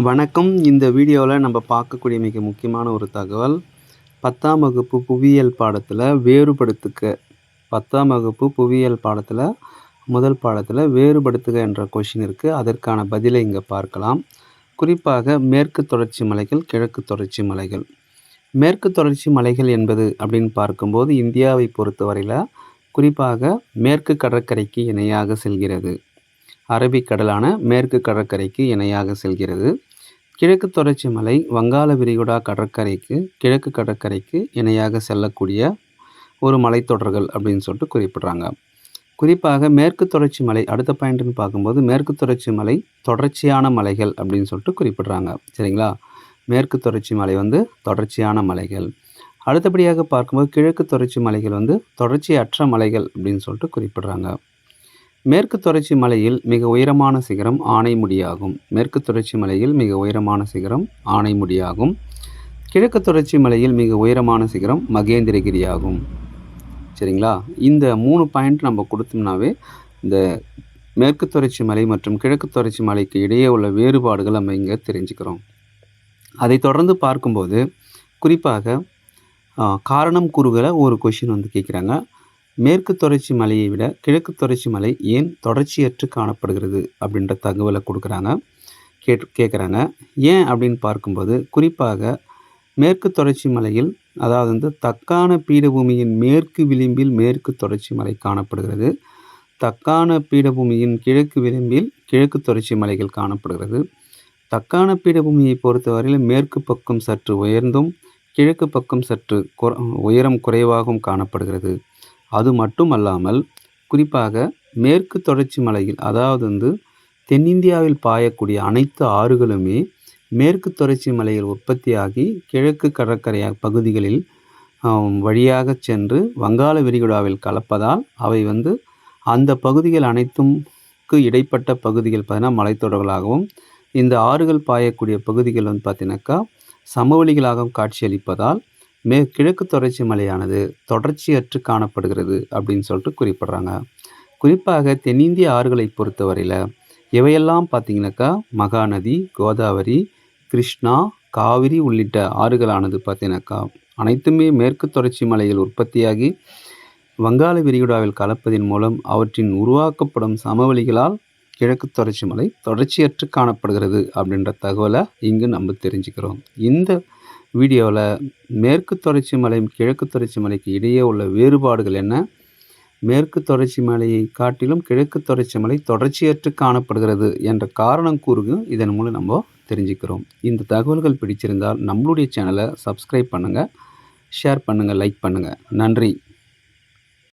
வணக்கம். இந்த வீடியோவில் நம்ம பார்க்கக்கூடிய மிக முக்கியமான ஒரு தகவல் பத்தாம் வகுப்பு புவியியல் பாடத்தில் வேறுபடுத்துக்க பத்தாம் வகுப்பு புவியியல் பாடத்தில் முதல் பாடத்தில் வேறுபடுத்துக என்ற கொஷின் இருக்குது அதற்கான பதிலை இங்கே பார்க்கலாம். குறிப்பாக மேற்கு தொடர்ச்சி மலைகள் கிழக்கு தொடர்ச்சி மலைகள். மேற்கு தொடர்ச்சி மலைகள் என்பது அப்படின்னு பார்க்கும்போது இந்தியாவை பொறுத்தவரையில் குறிப்பாக மேற்கு கடற்கரைக்கு இணையாக செல்கிறது. அரபிக்கடலான மேற்கு கடற்கரைக்கு இணையாக செல்கிறது. கிழக்கு தொடர்ச்சி மலை வங்காள விரிகுடா கடற்கரைக்கு கிழக்கு கடற்கரைக்கு இணையாக செல்லக்கூடிய ஒரு மலைத்தொடர்கள் அப்படின்னு சொல்லிட்டு குறிப்பிட்றாங்க. குறிப்பாக மேற்கு தொடர்ச்சி மலை அடுத்த பாயிண்ட்னு பார்க்கும்போது மேற்கு தொடர்ச்சி மலை தொடர்ச்சியான மலைகள் அப்படின்னு சொல்லிட்டு குறிப்பிட்றாங்க. சரிங்களா? மேற்கு தொடர்ச்சி மலை வந்து தொடர்ச்சியான மலைகள். அடுத்தபடியாக பார்க்கும்போது கிழக்கு தொடர்ச்சி மலைகள் வந்து தொடர்ச்சியற்ற மலைகள் அப்படின்னு சொல்லிட்டு குறிப்பிட்றாங்க. மேற்கு தொடர்ச்சி மலையில் மிக உயரமான சிகரம் ஆனைமுடியாகும். மேற்கு தொடர்ச்சி மலையில் மிக உயரமான சிகரம் ஆனைமுடியாகும். கிழக்கு தொடர்ச்சி மலையில் மிக உயரமான சிகரம் மகேந்திரகிரி ஆகும் சரிங்களா? இந்த மூணு பாயிண்ட் நம்ம கொடுத்தோம்னாவே இந்த மேற்கு தொடர்ச்சி மலை மற்றும் கிழக்கு தொடர்ச்சி மலைக்கு இடையே உள்ள வேறுபாடுகள் நம்ம இங்கே தெரிஞ்சுக்கிறோம். அதை தொடர்ந்து பார்க்கும்போது குறிப்பாக காரணம் கூறுகளை ஒரு கொஷின் வந்து கேட்குறாங்க. மேற்கு தொடர்ச்சி மலையை விட கிழக்கு தொடர்ச்சி மலை ஏன் தொடர்ச்சியற்று காணப்படுகிறது அப்படின்ற தகவலை கொடுக்குறாங்க. கேட் கேட்குறாங்க ஏன் அப்படின்னு பார்க்கும்போது குறிப்பாக மேற்கு தொடர்ச்சி மலையில் அதாவது வந்து தக்கான பீடபூமியின் மேற்கு விளிம்பில் மேற்கு தொடர்ச்சி மலை காணப்படுகிறது. தக்கான பீடபூமியின் கிழக்கு விளிம்பில் கிழக்கு தொடர்ச்சி மலைகள் காணப்படுகிறது. தக்கான பீடபூமியை பொறுத்தவரையில் மேற்கு பக்கம் சற்று உயர்ந்தும் கிழக்கு பக்கம் சற்று உயரம் குறைவாகவும் காணப்படுகிறது. அது மட்டுமல்லாமல் குறிப்பாக மேற்கு தொடர்ச்சி மலையில் அதாவது வந்து தென்னிந்தியாவில் பாயக்கூடிய அனைத்து ஆறுகளுமே மேற்கு தொடர்ச்சி மலையில் உற்பத்தியாகி கிழக்கு கடற்கரை பகுதிகளில் வழியாக சென்று வங்காள விரிகுடாவில் கலப்பதால் அவை வந்து அந்த பகுதிகள் அனைத்தும்க்கு இடைப்பட்ட பகுதிகள் பார்த்தீங்கன்னா மலைத்தொடர்களாகவும் இந்த ஆறுகள் பாயக்கூடிய பகுதிகள் வந்து பார்த்தீங்கன்னாக்கா சமவெளிகளாகவும் காட்சியளிப்பதால் மே கிழக்கு தொடர்ச்சி மலையானது தொடர்ச்சியற்று காணப்படுகிறது அப்படின்னு சொல்லிட்டு குறிப்பிட்றாங்க. குறிப்பாக தென்னிந்திய ஆறுகளை பொறுத்தவரையில் இவையெல்லாம் பார்த்திங்கனாக்கா மகாநதி கோதாவரி கிருஷ்ணா காவிரி உள்ளிட்ட ஆறுகளானது பார்த்தீங்கன்னாக்கா அனைத்துமே மேற்கு தொடர்ச்சி மலையில் உற்பத்தியாகி வங்காள விரிகுடாவில் கலப்பதின் மூலம் அவற்றின் உருவாக்கப்படும் சமவெளிகளால் கிழக்கு தொடர்ச்சி மலை தொடர்ச்சியற்று காணப்படுகிறது அப்படின்ற தகவலை இங்கு நம்ம தெரிஞ்சுக்கிறோம். இந்த வீடியோவில் மேற்கு தொடர்ச்சி மலையும் கிழக்கு தொடர்ச்சி மலைக்கு இடையே உள்ள வேறுபாடுகள் என்ன? மேற்கு தொடர்ச்சி மலையை காட்டிலும் கிழக்கு தொடர்ச்சி மலை தொடர்ச்சியற்று காணப்படுகிறது என்ற காரணம் கூறுகும் இதன் மூலம் நம்ம தெரிஞ்சுக்கிறோம். இந்த தகவல்கள் பிடிச்சிருந்தால் நம்மளுடைய சேனலை சப்ஸ்கிரைப் பண்ணுங்கள் ஷேர் பண்ணுங்கள் லைக் பண்ணுங்கள் நன்றி.